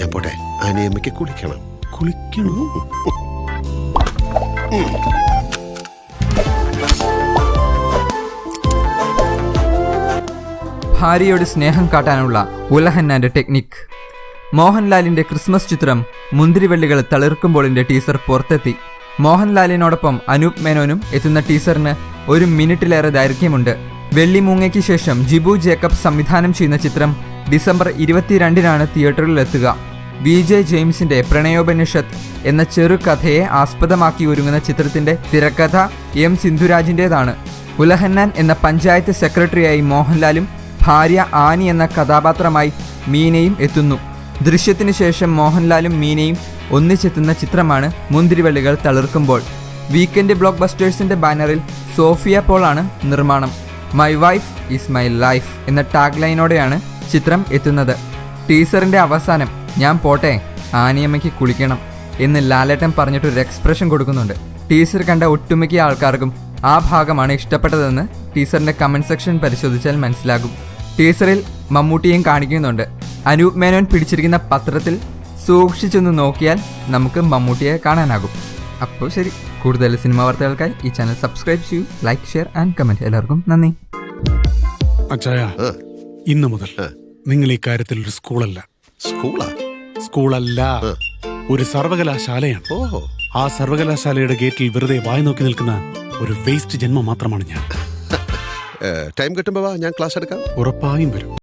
ഞാൻ പോട്ടെ. അനിയമ്മയ്ക്ക് കുളിക്കണം. കുളിക്കണോ? ഭാര്യയോട് സ്നേഹം കാട്ടാനുള്ള ഉലഹന്നാന്റെ ടെക്നിക് മോഹൻലാലിന്റെ ക്രിസ്മസ് ചിത്രം മുന്തിരിവള്ളികൾ തളിർക്കുമ്പോളിന്റെ ടീസർ പുറത്തെത്തി. മോഹൻലാലിനോടൊപ്പം അനൂപ് മേനോനും എത്തുന്ന ടീസറിന് ഒരു മിനിറ്റിലേറെ ദൈർഘ്യമുണ്ട്. വെള്ളിമൂങ്ങയ്ക്ക് ശേഷം ജിബു ജേക്കബ് സംവിധാനം ചെയ്യുന്ന ചിത്രം ഡിസംബർ ഇരുപത്തിരണ്ടിനാണ് തിയേറ്ററിലെത്തുക വി ജെ ജെയിംസിന്റെ പ്രണയോപനിഷത്ത് എന്ന ചെറുകഥയെ ആസ്പദമാക്കി ഒരുങ്ങുന്ന ചിത്രത്തിന്റെ തിരക്കഥ എം സിന്ധുരാജിന്റേതാണ്. ഉലഹന്നാൻ എന്ന പഞ്ചായത്ത് സെക്രട്ടറിയായി മോഹൻലാലും ഭാര്യ ആനി എന്ന കഥാപാത്രമായി മീനയും എത്തുന്നു. ദൃശ്യത്തിന് ശേഷം മോഹൻലാലും മീനയും ഒന്നിച്ചെത്തുന്ന ചിത്രമാണ് മുന്തിരിവള്ളികൾ തളിർക്കുമ്പോൾ. വീക്കെൻഡ് ബ്ലോക്ക് ബസ്റ്റേഴ്സിന്റെ ബാനറിൽ സോഫിയ പോളാണ് നിർമ്മാണം. My wife is my life എന്ന ടാഗ് ലൈനോടെയാണ് ചിത്രം എത്തുന്നത്. ടീസറിന്റെ അവസാനം ഞാൻ പോട്ടെ ആനിയമ്മയ്ക്ക് കുളിക്കണം എന്ന് ലാലേട്ടൻ പറഞ്ഞിട്ടൊരു എക്സ്പ്രഷൻ കൊടുക്കുന്നുണ്ട്. ടീസർ കണ്ട ഒട്ടുമിക്ക ആൾക്കാർക്കും ആ ഭാഗമാണ് ഇഷ്ടപ്പെട്ടതെന്ന് ടീസറിന്റെ കമന്റ് സെക്ഷൻ പരിശോധിച്ചാൽ മനസ്സിലാകും. ടീസറിൽ മമ്മൂട്ടിയും കാണിക്കുന്നുണ്ട്. അനൂപ് മേനോൻ പിടിച്ചിരിക്കുന്ന പത്രത്തിൽ സൂക്ഷിച്ചൊന്ന് നോക്കിയാൽ നമുക്ക് മമ്മൂട്ടിയെ കാണാനാകും. അപ്പോൾ ശരി കൂടുതൽ സിനിമാ വാർത്തകൾക്കായി ഈ ചാനൽ സബ്സ്ക്രൈബ് ചെയ്യൂ ലൈക്ക് ഷെയർ ആൻഡ് കമന്റ് എല്ലാവർക്കും നന്ദി. അച്ചായ ആ. ഇന്നു മുതൽ നിങ്ങൾ ഈ കാര്യത്തിൽ ഒരു സ്കൂളല്ല സ്കൂളാ? സ്കൂളല്ല. ഒരു സർവകലാശാലയാണ്. ഓഹോ. ആ സർവകലാശാലയുടെ ഗേറ്റിൽ വെറുതെ വായി നോക്കി നിൽക്കുന്ന ഒരു വേസ്റ്റ് ജന്മം മാത്രമാണ് ഞാൻ. ടൈം കിട്ടുമ്പോ വാ ഞാൻ ക്ലാസ് എടുക്കാം. ഉറപ്പായും വരും.